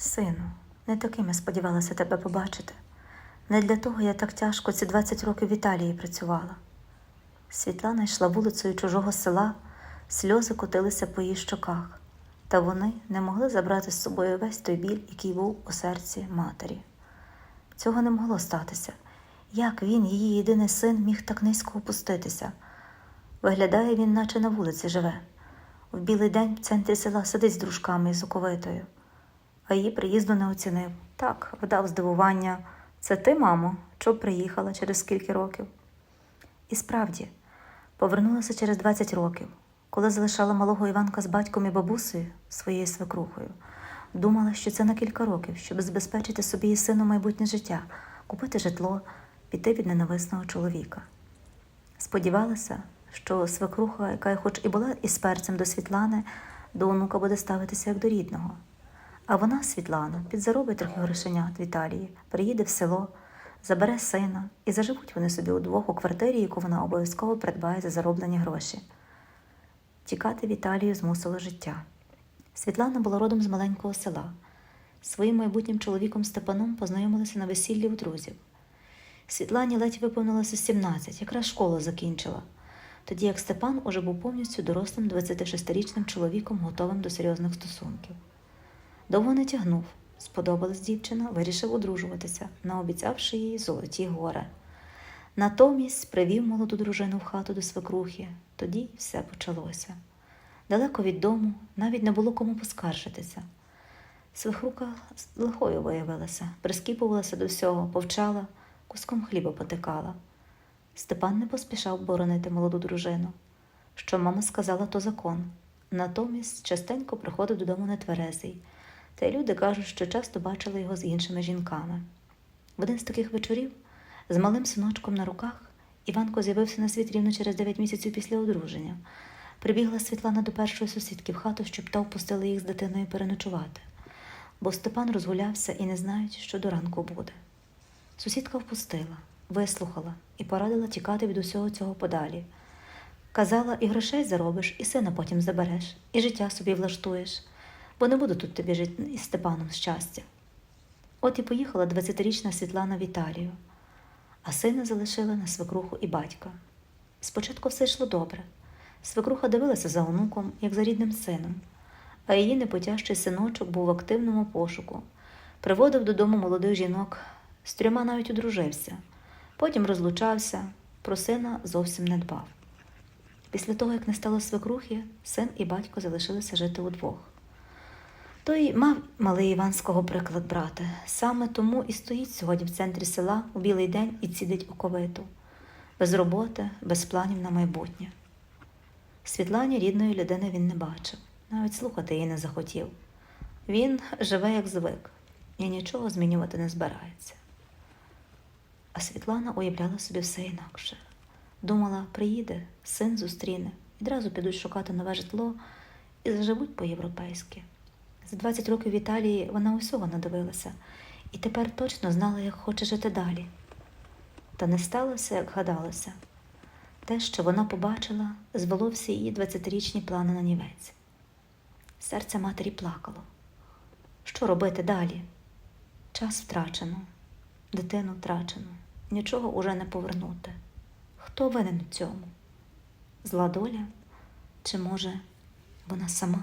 Сину, не таким я сподівалася тебе побачити. Не для того я так тяжко ці 20 років в Італії працювала. Світлана йшла вулицею чужого села, сльози котилися по її щоках, та вони не могли забрати з собою весь той біль, який був у серці матері. Цього не могло статися. Як він, її єдиний син, міг так низько опуститися? Виглядає він, наче на вулиці живе. В білий день в центрі села сидить з дружками і соковитою. А її приїзду не оцінив. Так, вдав здивування. Це ти, мамо, що приїхала через скільки років? І справді, повернулася через 20 років, коли залишала малого Іванка з батьком і бабусею своєю свекрухою. Думала, що це на кілька років, щоб забезпечити собі і сину майбутнє життя, купити житло, піти від ненависного чоловіка. Сподівалася, що свекруха, яка хоч і була із перцем до Світлани, до онука буде ставитися як до рідного. А вона, Світлана, підзаробить трохи грошенят в Італії, приїде в село, забере сина і заживуть вони собі удвох у квартирі, яку вона обов'язково придбає за зароблені гроші. Тікати в Італію змусило життя. Світлана була родом з маленького села. Своїм майбутнім чоловіком Степаном познайомилася на весіллі у друзів. Світлані ледь виповнилося 17, якраз школу закінчила, тоді як Степан уже був повністю дорослим 26-річним чоловіком, готовим до серйозних стосунків. Довго не тягнув, сподобалась дівчина, вирішив одружуватися, наобіцявши їй золоті гори. Натомість привів молоду дружину в хату до свекрухи, тоді все почалося. Далеко від дому навіть не було кому поскаржитися. Свекрука лихою виявилася, прискіпувалася до всього, повчала, куском хліба потикала. Степан не поспішав боронити молоду дружину. Що мама сказала, то закон. Натомість частенько приходив додому нетверезий, та й люди кажуть, що часто бачили його з іншими жінками. В один з таких вечорів, з малим синочком на руках, Іванко з'явився на світ рівно через 9 місяців після одруження. Прибігла Світлана до першої сусідки в хату, щоб та впустила їх з дитиною переночувати, бо Степан розгулявся і не знають, що до ранку буде. Сусідка впустила, вислухала і порадила тікати від усього цього подалі. Казала, і грошей заробиш, і сина потім забереш, і життя собі влаштуєш, бо не буду тут тобі жити із Степаном щастя. От і поїхала 20-річна Світлана в Італію, а сина залишила на свекруху і батька. Спочатку все йшло добре. Свекруха дивилася за онуком, як за рідним сином, а її непотяжчий синочок був в активному пошуку, приводив додому молодих жінок, з трьома навіть одружився, потім розлучався, про сина зовсім не дбав. Після того, як не стало свекрухи, син і батько залишилися жити удвох. Той мав малий Іванського приклад брати. Саме тому і стоїть сьогодні в центрі села у білий день і цідить оковиту. Без роботи, без планів на майбутнє. Світлані рідної людини він не бачив, навіть слухати її не захотів. Він живе як звик і нічого змінювати не збирається. А Світлана уявляла собі все інакше. Думала, приїде, син зустріне, відразу підуть шукати нове житло і заживуть по-європейськи. За 20 років в Італії вона усього надивилася і тепер точно знала, як хоче жити далі. Та не сталося, як гадалося. Те, що вона побачила, звело всі її 20-річні плани на нівець. Серце матері плакало. Що робити далі? Час втрачено, дитину втрачено, нічого уже не повернути. Хто винен у цьому? Зла доля? Чи може вона сама?